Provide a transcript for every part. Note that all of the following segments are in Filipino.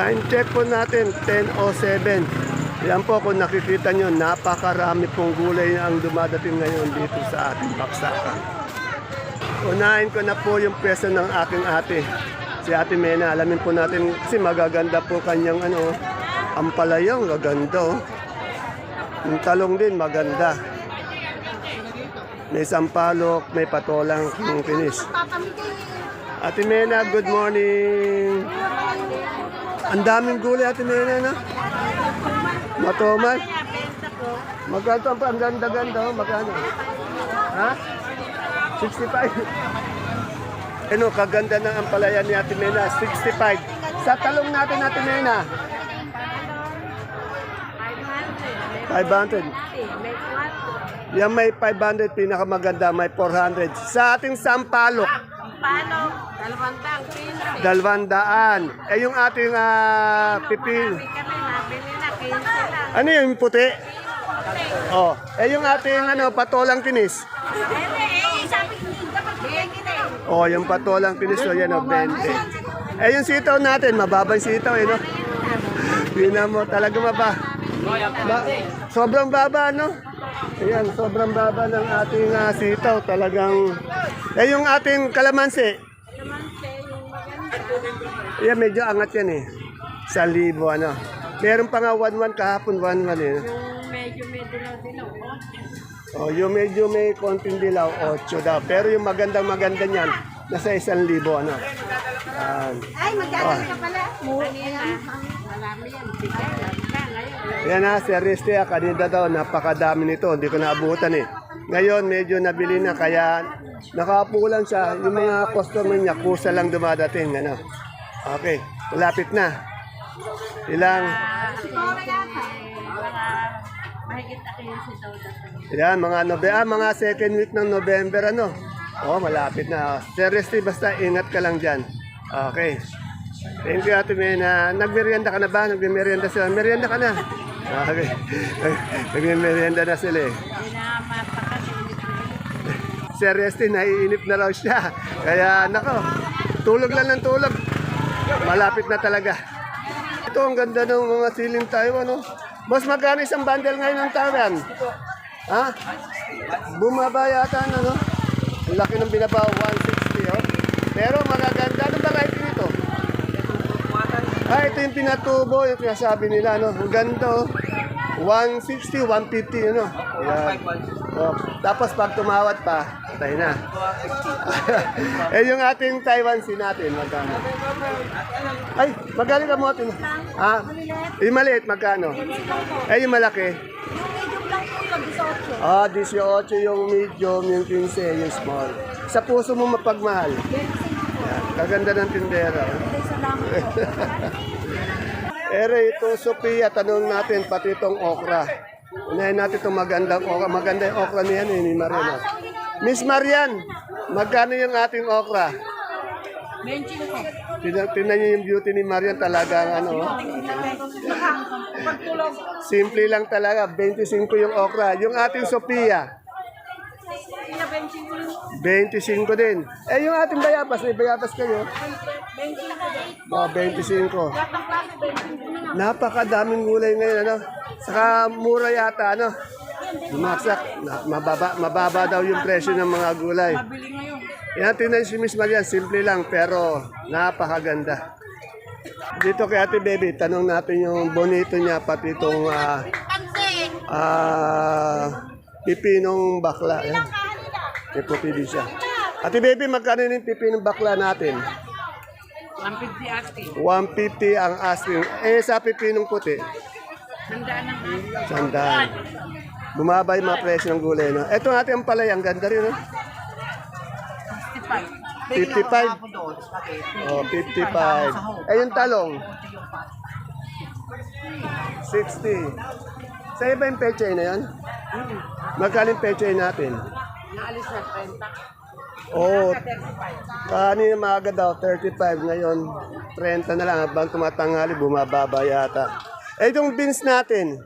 Time check po natin, 10.07. Yan po kung nakikita nyo, napakarami pong gulay ang dumadating ngayon dito sa ating baksakan. Unahin ko na po yung pwesto ng aking ate. Si Ate Mena, alamin po natin kasi magaganda po kanyang ano, ampalayong, gaganda oh. Yung talong din, maganda. May sampalok, may patolang yung kinis. Ate Mena, good morning. Ang daming gulay, Ate Mena, no? Matoman. Magkano ang ang ganda-ganda, oh? magkano? Ha? 65. Ano, kaganda ng ampalaya ni Ate Mena, 65. Sa talong natin, Ate Mena, 500. Yan may 500, pinakamaganda, may 400. Sa ating sampalok, Paano? Dalawang pinsi. dalwandaan. Eh yung ating ah, pipil. Kami nabili na, 15 na. Ano yung puti? Oh, eh yung ating ano, patolang kinis. Eh. Oh, yung patolang kinis, so yan, oh, 20. Eh yung sitaw natin, mababang sitaw eh, no? Yun mo, talaga maba. Ba- sobrang baba, no? Ayan, sobrang baba ng ating ah, sitaw, talagang... Eh yung ating kalamansi, Yan, medyo angat yan eh. Sa libo, ano. Meron pa nga 1-1 kahapon, 1-1 eh. Yung medyo medyo lang din ako. Oh, yung medyo may konting dilaw, 8 daw. Pero yung magandang maganda niyan, nasa 1,000 ano. Yan. Ay, magkakaroon ka pala. Kanina, marami yan. Na ngayon. Yan na, si Aristea, kanina daw, napakadami nito. Hindi ko naabutan eh. Ngayon, medyo nabili na, kaya nakapulan siya. Yung mga customer niya, kusa lang dumadating. Ano. Okay, malapit na. Ilang, yan, mga, nobe, ah, mga second week ng November, ano. Oh, malapit na. Seriously, basta ingat ka lang dyan. Okay. Thank you, Ate Mena. Nagmerienda ka na ba? Nagmerienda sila. Merienda ka na. Okay. Nagmerienda na sila eh. Seriously, naiinip na raw siya. Kaya, nako, tulog lang ng tulog. Malapit na talaga. Ito, ang ganda ng mga siling Taiwan, no? Mas magkano isang bundle ngayon ng Taiwan? Ha? Bumaba yata, ano? Ang laki ng binaba, 160, oh. Pero magaganda. Ah, ito yung pinatubo, yung sinasabi nila, no? Ang ganda, oh. 160, 150, ano? Yan. Oh, tapos pag tumawad pa, tayo na. eh, yung ating Taiwan si natin, magkano? Ay, magkano ka mo atin? Ah, yung maliit, magkano? Eh, yung malaki? Ah, 18 yung medium, yung 15, yung small. Sa puso mo mapagmahal. Yan, kaganda ng tindera. Ere, itong Sophia, tanong natin pati itong okra. Unahin natin itong magandang okra. Maganda yung okra niyan eh, ni Mariana. Miss Marian, magkano yung ating okra? Tingnan, tingnan niyo yung beauty ni Marian talagang ano. oh. Simple lang talaga, 25 yung okra. Yung ating Sophia, 25 din. Eh, yung ating bayabas, may bayabas kayo? Oh, 25. Napakadaming gulay ngayon, ano? Saka mura yata, ano? Bumaksak. Na, mababa, mababa daw yung presyo ng mga gulay. Yan, tingnan si Miss Marian, simple lang, pero napakaganda. Dito kay Ate Baby, tanong natin yung bonito niya, pati itong ah, ah, pipinong bakla. Yan. May puti din siya. Ate Baby, magkano yung pipinong bakla natin? 150 ate. 150 ang asking. Eh, sa pipinong puti, Handaan ng ate. sandaan. Bumaba yung mga presyo ng gulay, no? Ito natin ang palay, ang ganda rin, no? 55. Oh, 55. Eh, yung talong? 60. Sa iba yung pechay na yan? Magkano yung pechay natin? Naalis na 30. Oo. Oh, kanina maaga daw, 35. Ngayon, 30 na lang. Habang tumatanghali, bumababa yata. Eh, itong beans natin,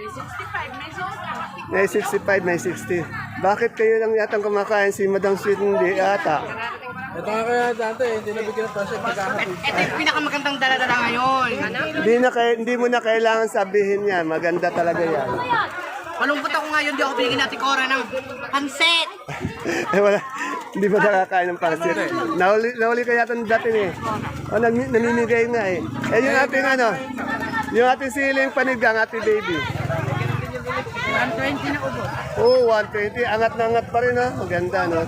May 65, may 60. may 65, may 60. Bakit kayo lang yatang kumakain si Madam Sweet hindi ata? Ito nga kaya dati, hindi nabigyan ng presyo. Pagkakapit. Ito yung pinakamagandang dala-dala ngayon. Hindi, na kay, hindi mo na kailangan sabihin yan. Maganda talaga yan. Malungkot ako ngayon, di ako binigyan natin Cora ng pansit. Eh, wala. Hindi ba nakakain ng pansit? Nauli, nauli ka yata ng dating eh. O, nag, namimigay nga eh. Eh, yung ating ano, yung ating siling panigang, ating baby. 120 na ubos. Oo, oh, 120. Angat na angat pa rin ha. Maganda, no?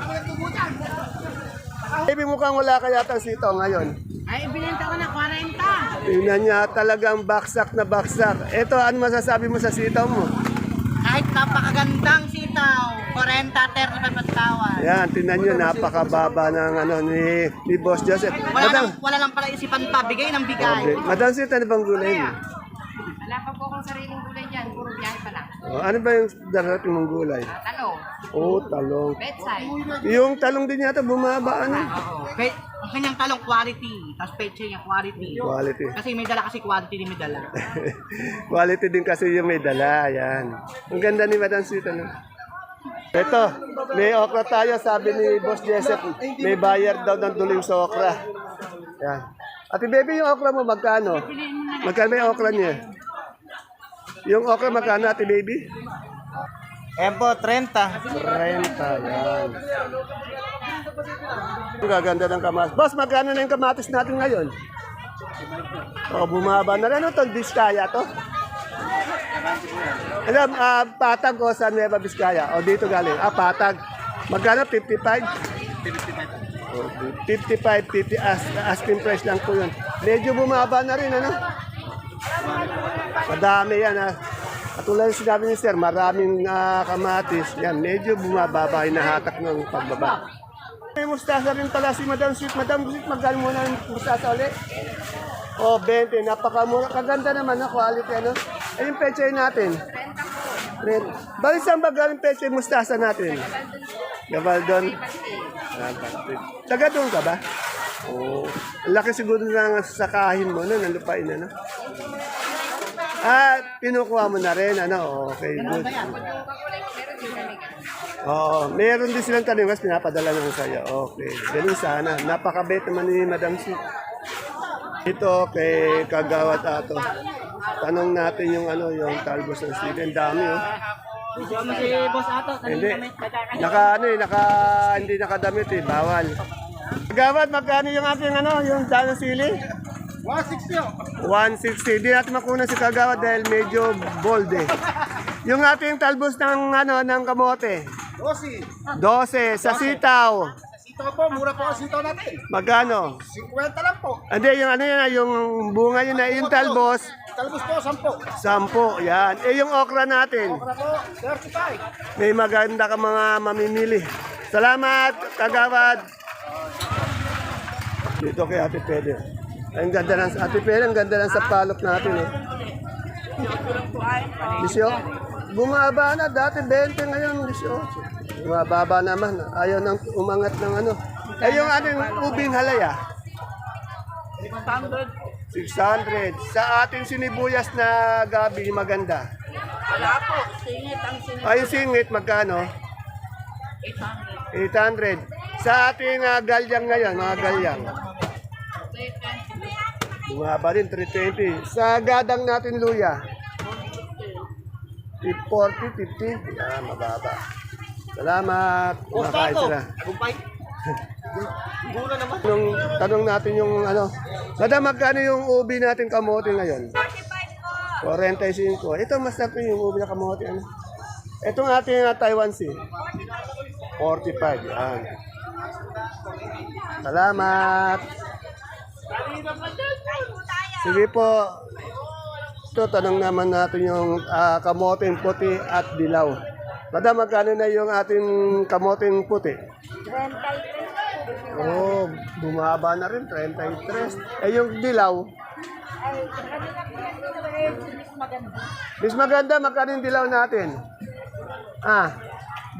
Baby, mukhang wala ka yata sito ngayon. Ay, ibinenta ko na 40. Tingnan niya, talagang baksak na baksak. Ito, ano masasabi mo sa sitaw mo? Napakagandang sitaw, 40, 35 at tawad. Yan, tingnan niyo, napakababa ng ano ni, ni Boss Joseph. Wala lang, Madam, wala lang pala isipan pa, bigay ng bigay. okay. Madam Sita, ano bang gulay mo? Wala pa po akong sariling gulay dyan. Puro biyahe pa lang. Oh, ano ba yung darating mong gulay? Ano? Oh, talong. Bedside. Yung talong din yata bumaba, ano? Oo. Pe- ang kanyang talong quality, tapos peche niya quality. Quality. Kasi may dala kasi quality din may dala. Quality din kasi yung may dala, yan. Ang ganda ni Madam Sita, no? Ito, may okra tayo, sabi ni Boss Joseph, may bayar daw ng duling sa okra. Yan. Ate baby, yung okra mo, magkano? Magkano yung okra niya? Yung okra, magkano, ate baby? Empo, 30. 30, yan. Ang gaganda ng kamatis. Boss, magkano na yung kamatis natin ngayon? O, bumaba na rin. Ano to? Biskaya to? Alam, ah, patag o sa Nueva Vizcaya? O dito galing? Ah, patag. Magkano? 55? 55. Oh, 55, 50 as, asking price lang po yun. Medyo bumaba na rin, ano? Madami yan, ha? At tulad ng sinabi ni Sir, maraming ah, kamatis. Yan, medyo bumababa, hinahatak ng pagbaba. May mustasa rin pala si Madam Sweet. Madam Sweet, magkano muna ng mustasa ulit? O, oh, 20. Napakamura. Kaganda naman na quality, ano? Eh, yung pechay natin. Red. Bakit saan ba galing pechay mustasa natin? Gabaldon. Ah, bakit? Taga doon ka ba? Oo. Ang laki siguro ng sakahin mo, no? Ng lupain, ano? Ah, pinukuha mo na rin, ano? Okay, good. Oo, meron din silang talingas, pinapadala naman sa'yo. Okay, ganun sana. Napakabait naman ni Madam Si. Ito kay Kagawat Ato. Tanong natin yung ano, yung talbos ng Steven. Dami, oh. Kasama si Boss Ato, Hindi. Naka ano eh, naka hindi nakadamit eh, bawal. Kagawat, magkano yung aking ano, yung dano sili? 160. 160. Hindi natin makunan si Kagawat dahil medyo bold eh. Yung ating talbos ng ano, ng kamote. 12. 12 sa sitaw. Sito po, mura po ang sito natin. Magkano? 50 lang po. Hindi, yung ano ah, yung bunga yun na, yung talbos, Talbos po, 10. 10, yan. Eh, yung okra natin, Mura po, 35. may maganda ka mga mamimili. Salamat, kagawad. Dito kay Ate Pede. Ang ganda ng Ate Pede, ang ganda ng sapalok natin. Eh. Bisyo, bumaba na. Dati 20, ngayon 18. Bumababa naman. Ayaw nang umangat ng ano. Eh, yung ating ubing halaya. 600. Sa ating sinibuyas na gabi, maganda. Wala po, singit ang singit. Ay, yung singit, magkano? 800. Sa ating uh, galyang ngayon, mga galyang. Bumaba rin, 320. Sa gadang natin luya. 40, 50. Ah, mababa. Salamat. Kumakain sila. Kumpay. Mura naman. Tanong, tanong natin yung ano. Madam, magkano yung ubi natin kamote ngayon? 45 po. Ito mas natin yung ubi na kamote. Ano? Itong ating uh, Taiwan Sea. 45. Yan. Salamat. Sige po. Ito, tanong naman natin yung uh, kamoteng puti at dilaw. Madam, magkano na yung ating kamoteng puti? Oh, bumaba na rin, 33. Eh, yung dilaw? Mas maganda, magkano yung dilaw natin? Ah,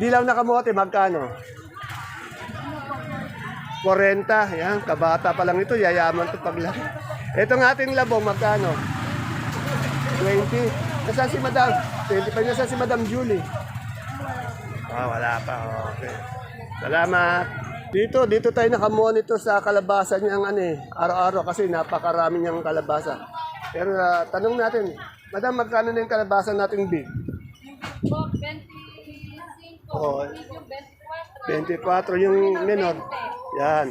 dilaw na kamote, magkano? 40, yan, kabata pa lang ito, yayaman to paglaki. Ito ng ating labong, magkano? 20. Nasaan si Madam? 25 nasaan si Madam Julie? Ah, wala pa. Okay. Salamat. Dito, dito tayo nakamonitor sa kalabasa niyang ano eh, araw-araw kasi napakarami niyang kalabasa. Pero ah, tanong natin, Madam, magkano na yung kalabasa nating big? Po, 25. Oo. Medium, 24 24. yung menor. Yan.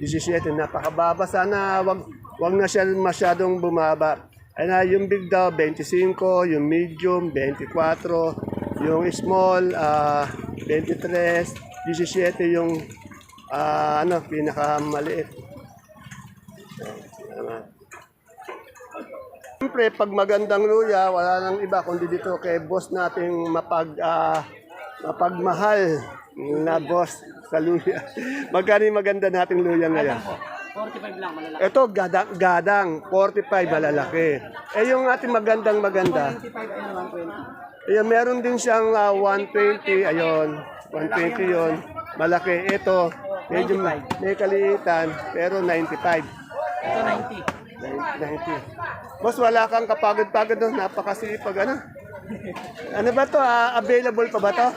Semi. 17, napakababa. Sana wag, wag na siya masyadong bumaba. Ay na, yung big daw, 25, yung medium, 24, yung small, ah 23, 17 yung ah, ano, pinakamaliit. Salamat. Siyempre, pag magandang luya, wala nang iba kundi dito kay boss nating mapag, ah, mapagmahal na boss sa luya. Magkano yung maganda nating luya ngayon? 45 lang, malalaki. Ito, gadang, gadang 45 malalaki. Eh, yung ating magandang maganda, 25 and 120. eh, meron din siyang ah, 120, ayun, 120 yon malaki. Ito, medyo may kaliitan, pero 95. Ito 90. 90. Boss, wala kang kapagod-pagod doon. Napakasipag, ano? Ano ba to? ah, available pa ba to?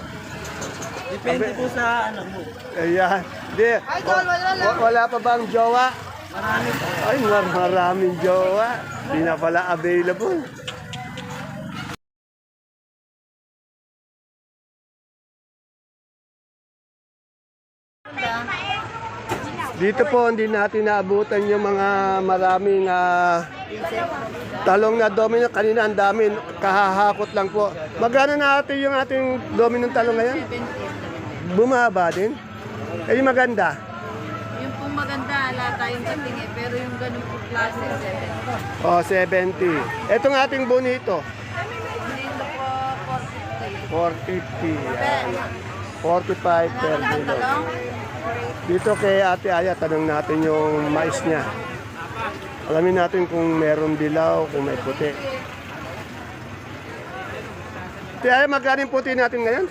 Depende po sa ano mo. Ayan. Di, wa- wala pa bang jowa? Marami po. Ay, mar- maraming jowa. Di na pala available. Dito po, hindi natin naabutan yung mga maraming ah, talong na domino. Kanina ang dami, kahahakot lang po. Magkano na ate yung ating domino talong ngayon? Bumaba din? Eh, yung maganda. Yung pong maganda, ala tayong dating eh. Pero yung ganun po klase, 7. Oh, 70. Etong ating bonito, Dito po, 450. 450. Yan. 45 per kilo. Dito kay Ate Aya, tanong natin yung mais niya. Alamin natin kung meron dilaw, kung may puti. Ate Aya, magkano yung puti natin ngayon?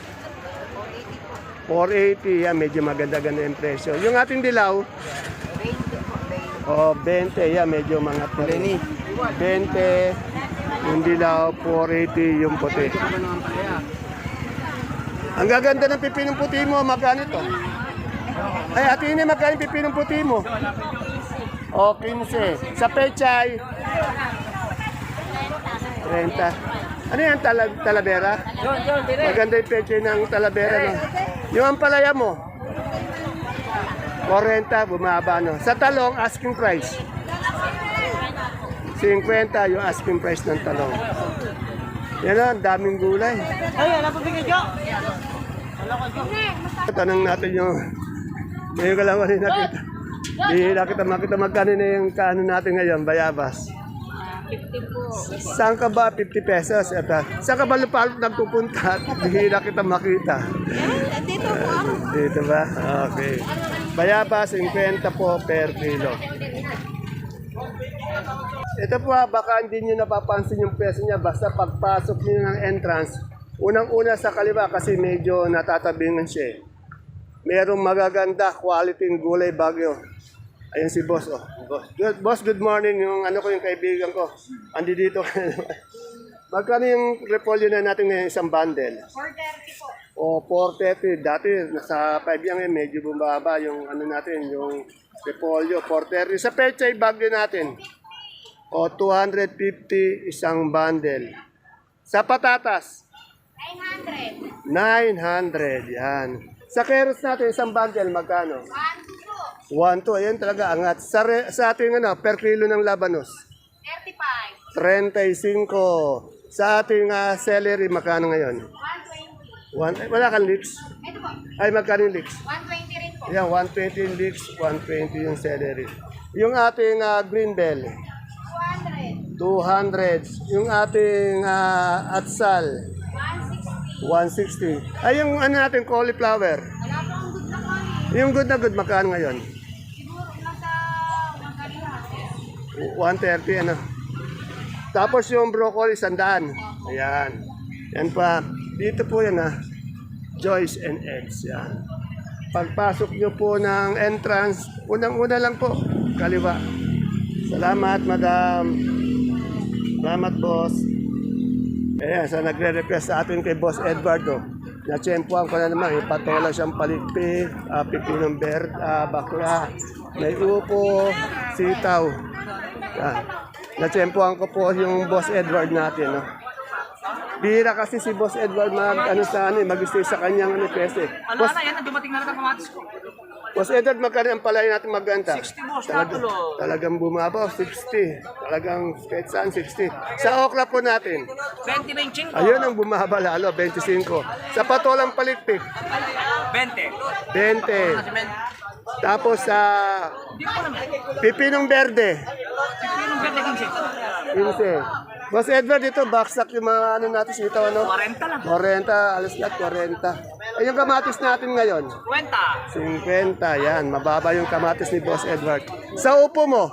480. Yan, medyo maganda-ganda yung presyo. Yung ating dilaw, 20 po, 20. Oh, 20. Yan, medyo mga puti. 20. Yung dilaw, 480 yung puti. Ang gaganda ng pipinong puti mo, magkano ito? Ay, ate ini, magkano yung pipinong puti mo? O, 15. Sa pechay? 30. Ano yan, tala, talavera? Maganda yung pechay ng talavera, no? Yung ampalaya mo? 40, bumaba, no? Sa talong, asking price? 50 yung asking price ng talong. Yan o, daming gulay. Ay, wala po bigay Jo. Tanong natin yung ngayon ka lang ulit nakita. Hindi nakita makita magkano na yung kaano natin ngayon, bayabas. 50 po. Saan ka ba? 50 pesos. Ito. Saan ka ba lupalot nagpupunta? Hindi na kita makita. Dito po ako. Dito ba? Okay. Bayabas, 50 po per kilo. Ito po ha, baka hindi nyo napapansin yung peso niya. Basta pagpasok niyo ng entrance, unang-una sa kaliwa kasi medyo natatabingan siya eh. Merong magaganda quality ng gulay bagyo. Ayun si boss oh. Boss, good, boss, good morning. Yung ano ko yung kaibigan ko. Andi dito. Magkano yung repolyo na natin ngayon isang bundle? 430 po. O 430. Dati nasa 5 yan eh, medyo bumaba yung ano natin, yung repolyo 430. Sa pechay bagyo natin. O 250 isang bundle. Sa patatas, 900. 900. Yan. Sa carrots natin, isang bundle, magkano? 1 po. 1 to, ayan talaga angat. Sa, re, sa ating ano, per kilo ng labanos, 35. 35. Sa ating ah, celery, magkano ngayon? 120. One, ay, wala kang leeks? Ito po. Ay, magkano yung leeks? 120 rin po. Yan, 120 yung leeks, 120 yung celery. Yung ating ah, green bell, 200. 200. Yung ating ah, atsal, 160. 160. Ay, yung ano natin, cauliflower. Wala pa ang good na eh. Yung good na good, magkano ngayon? Siguro nasa magkaliwa. 130 ano. Tapos yung broccoli sandaan. Ayan. Yan pa. Dito po yan ha. Joyce and Eggs. Yan. Pagpasok nyo po ng entrance, unang-una lang po. Kaliwa. Salamat, madam. Salamat, boss. Ayan, sa nagre-request sa atin kay Boss Edwardo. Natsempuan ko na naman, yung patola siyang palikpik, uh, pipinong ber, ah, bakla, may upo, sitaw. Yan. Natsempuan ko po yung Boss Edward natin. No? Bira kasi si Boss Edward mag, ano sa ano, eh, mag-stay sa kanyang ano, pese. Ano na yan, dumating na rin ang kamatis ko. Boss Edward, magkano ang palay natin maganda? 60 boss, Talag- natulo. talagang bumabaw, 60. Talagang kahit saan, 60. Sa okra po natin, 20 na yung chinko. ayun ang bumaba lalo, 25. Sa patolang palikpik, 20. 20. Tapos sa pipinong berde, Pinong 20 yung chinko. 15. Boss Edward, dito, baksak yung mga ano natin sitaw, ano? 40 lang. 40, alas lahat 40. Ay, yung kamatis natin ngayon, 20. 50, yan. Mababa yung kamatis ni Boss Edward. Sa upo mo?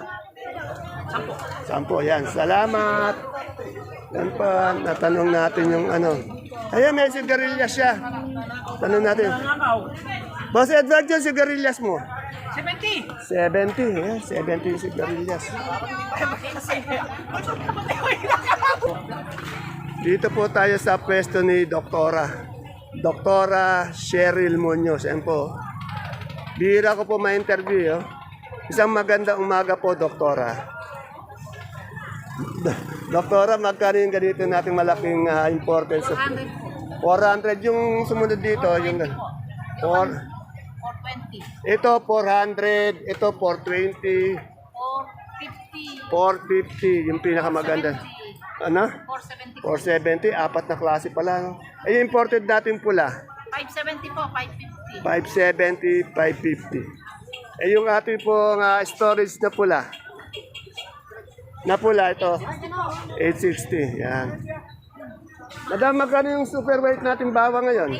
Sampo. Sampo, yan. Salamat. Yan pa, natanong natin yung ano. Ayan, may sigarilyas siya. Tanong natin. Boss Edward, yung sigarilyas mo? 70. 70, eh. 70 yung sigarilyas. Dito po tayo sa pwesto ni Doktora. Doktora Cheryl Munoz. Yan po. Bira ko po ma-interview. Oh. Isang magandang umaga po, Doktora. Doktora, magkano yung ganito nating malaking ah, importance? of- 400 yung sumunod dito. Yung, 4, 420. Ito 400, ito 420, 450. 450, yung pinakamaganda. Ano? 470. 470, apat na klase pala. No? Eh, yung imported natin pula, 570 po, 550. 570, 550. Eh, yung ating po nga storage na pula, na pula ito, 860. Yan. Madam, magkano yung super weight natin bawa ngayon?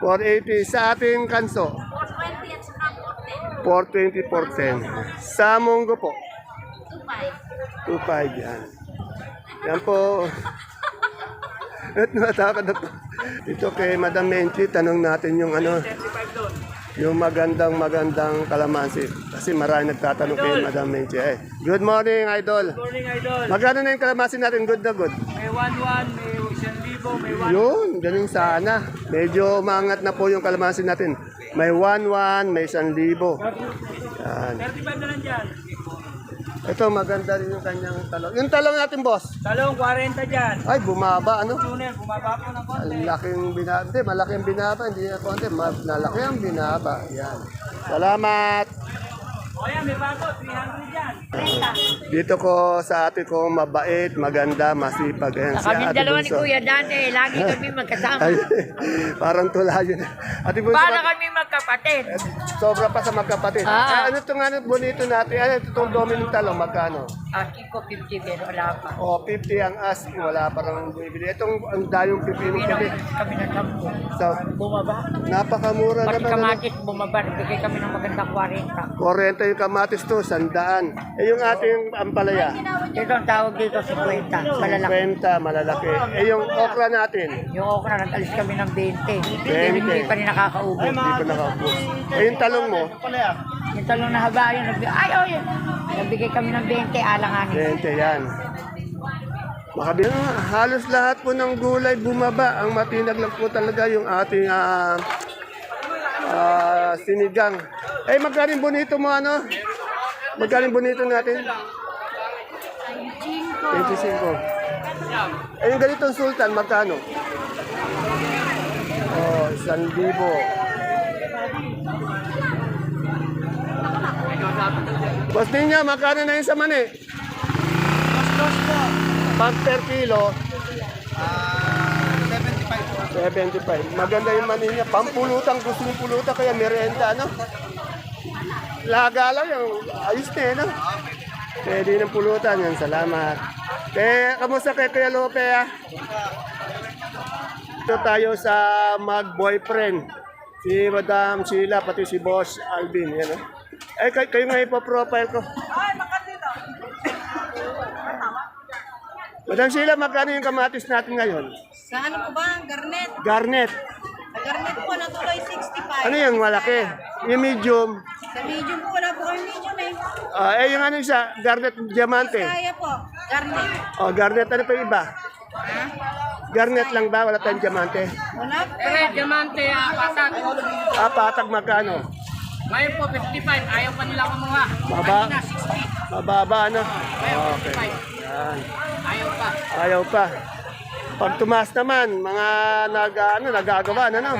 480 sa ating kanso. 420 at saka 420 410. Sa munggo po, 25. 25 yan. Yan po. At natakad na po. Ito kay Madam Menchi, tanong natin yung ano, yung magandang magandang kalamansi. Kasi marami nagtatanong kay Madam Menchi. Eh. Good morning, Idol. Morning, idol. Magkano na yung kalamansi natin? Good na good. May 1-1, may 1,000, may 1. Yun, ganun sana. Medyo maangat na po yung kalamansi natin. May 1-1, may 1,000. Yan. 35 na lang dyan. Ito, maganda rin yung kanyang talong. Yung talong natin, boss. Talong 40 dyan. Ay, bumaba, ano? Tuner, bumaba po ng konti. Ang laking binaba. Hindi, malaki ang binaba. Hindi na konti. Ma- Malaki ang binaba. Yan. Salamat. O yan, may bago, 300 dyan. Dito ko sa ate ko mabait, maganda, masipag. Ayan, si Kami Ate dalawa ni Bunso. Kuya dati, lagi kami magkasama. Ay, parang tula yun. Ate Bunso, Para mag- kami magkapatid. sobra pa sa magkapatid. Ah. Ah, ano itong ano, bonito natin? Ano itong Dominic talong, magkano? Aki ko 50 pero wala pa. O, 50 ang asking, wala pa rin bibili. Itong ang dayong pipino Kami puti. na, kami na sampo. So, Bumaba. napakamura Pati naman. Ano? kamatis bumaba, nagbigay kami ng magandang 40. 40 yung kamatis to, sandaan. Eh yung ating ampalaya, Ito ang tawag dito 50, malalaki. 50, malalaki. Eh yung okra natin, Yung okra, nag-alis kami ng 20. 20. Hindi pa rin nakakaubos. hindi pa nakaubos. Eh yung talong mo, Yung talong na haba yun, nagbigay, ay, oh, yun. Nagbigay kami ng 20, alanganin. 20 yan. Makabi Ah, halos lahat po ng gulay bumaba. Ang matinag lang po talaga yung ating ah, ah, sinigang. Eh magkano yung bonito mo ano? Magkano yung bonito natin? 25. Eh yung ganitong sultan, magkano? Oh, isang libo. Boss ninyo, magkano na yung sa mani? Pag per kilo, 75. Maganda yung mani niya. Pampulutan, gusto mong pulutan, kaya merenda, ano? Laga lang yung ayos na eh, no? Pwede ng pulutan yan, salamat. Kaya, kamusta kay Kuya Lope, ah? Ito tayo sa mag-boyfriend. Si Madam Sheila, pati si Boss Alvin, yan, oh. Ay, kayo, kayo nga ipa-profile ko. Madam Sheila, magkano yung kamatis natin ngayon? Sa ano po ba? Garnet. Garnet. Sa garnet po, natuloy 65. Ano yung malaki? Yung medium. Sa medium po, wala po kami medium eh. Ah, eh, yung ano isa, garnet diamante. Kaya po, garnet. Oh, garnet, ano pa yung iba? Ha? Garnet lang ba? Wala tayong diamante? Wala Eh, diamante, ah, patag. Ah, magkano? Ngayon po, 55. Ayaw pa nila kumuha. Baba. Kanina, 60. Mababa, ano? Ngayon, Okay. 55. Yan. Ayaw pa. Ayaw pa. Pag tumaas naman, mga nag, ano, nagagawa, ano?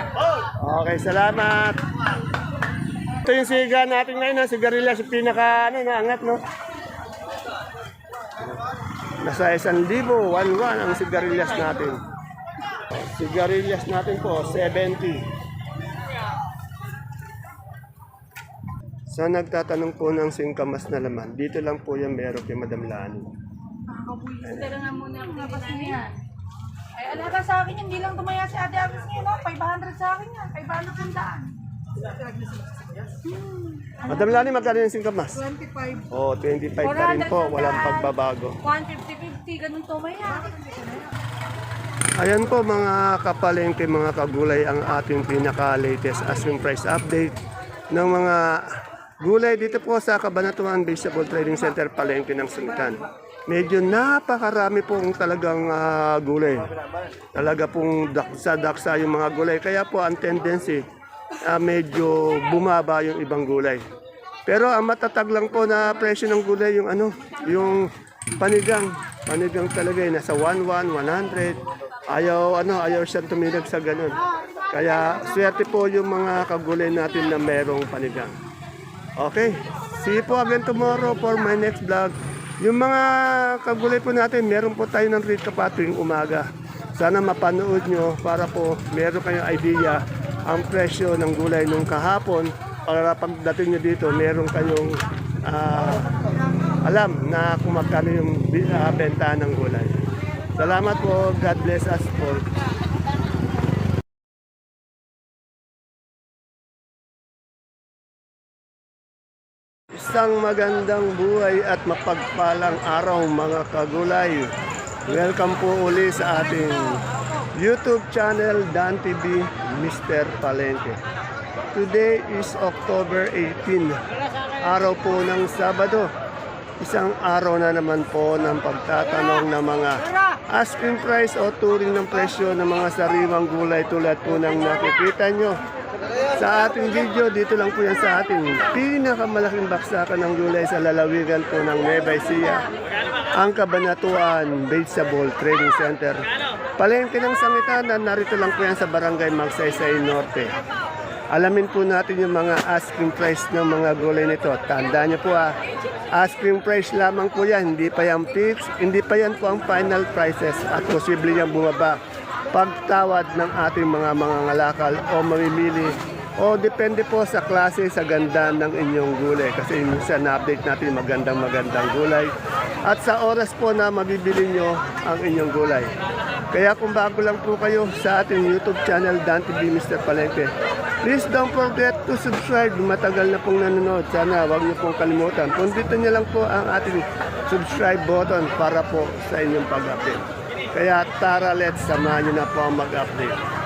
Okay, salamat. Ito yung siga natin ngayon, no? sigarilyas, yung pinaka, ano, naangat, no? Nasa isang libo, one one ang sigarilyas natin. Sigarilyas natin po, 70. Sa nagtatanong po ng singkamas na laman, dito lang po yung meron kay Madam Lani. Pero nga muna ang labas niya. Ay, alaga sa akin, hindi lang tumaya si Ate Agnes ngayon, no? 500 sa akin yan, 500 yung daan. Madam Lani, magkano yung singkamas? 25. Oh, 25 pa rin po, walang pagbabago. 150-50, ganun tumaya. Ayan po mga kapalengke, mga kagulay ang ating pinaka-latest asking price update ng mga gulay dito po sa Cabanatuan Vegetable Trading Center, Palengke ng Singitan. Medyo napakarami pong talagang ah, gulay. Talaga pong daksa-daksa yung mga gulay. Kaya po ang tendency, ah, medyo bumaba yung ibang gulay. Pero ang matatag lang po na presyo ng gulay yung ano, yung panigang. Panigang talaga eh, nasa 11, 100. Ayaw ano, ayaw siyang tumilag sa ganun. Kaya swerte po yung mga kagulay natin na merong panigang. Okay. See you po again tomorrow for my next vlog. Yung mga kagulay po natin, meron po tayo ng rito pa tuwing umaga. Sana mapanood nyo para po meron kayong idea ang presyo ng gulay nung kahapon para pagdating nyo dito, meron kayong ah, alam na kung magkano yung ah, benta ng gulay. Salamat po. God bless us all. Isang magandang buhay at mapagpalang araw mga kagulay. Welcome po uli sa ating YouTube channel Dan TV Mr. Palengke. Today is October 18, araw po ng Sabado. Isang araw na naman po ng pagtatanong ng mga asking price o turing ng presyo ng mga sariwang gulay tulad po ng nakikita nyo sa ating video, dito lang po yan sa ating pinakamalaking baksakan ng gulay sa lalawigan po ng Nueva Ecija, ang Kabanatuan Vegetable Trading Center. Palengke ng sangitan na narito lang po yan sa Barangay Magsaysay Norte. Alamin po natin yung mga asking price ng mga gulay nito. Tandaan niyo po ah, asking price lamang po yan, hindi pa yan fix, hindi pa yan po ang final prices at posible yan bumaba pagtawad ng ating mga mga ngalakal o mamimili o depende po sa klase, sa ganda ng inyong gulay. Kasi minsan na-update natin magandang magandang gulay. At sa oras po na mabibili nyo ang inyong gulay. Kaya kung bago lang po kayo sa ating YouTube channel, Dan TV Mr. Palengke, please don't forget to subscribe. Matagal na pong nanonood. Sana wag niyo pong kalimutan. Punditin niyo lang po ang ating subscribe button para po sa inyong pag-update. Kaya tara let's samahan niyo na po ang mag-update.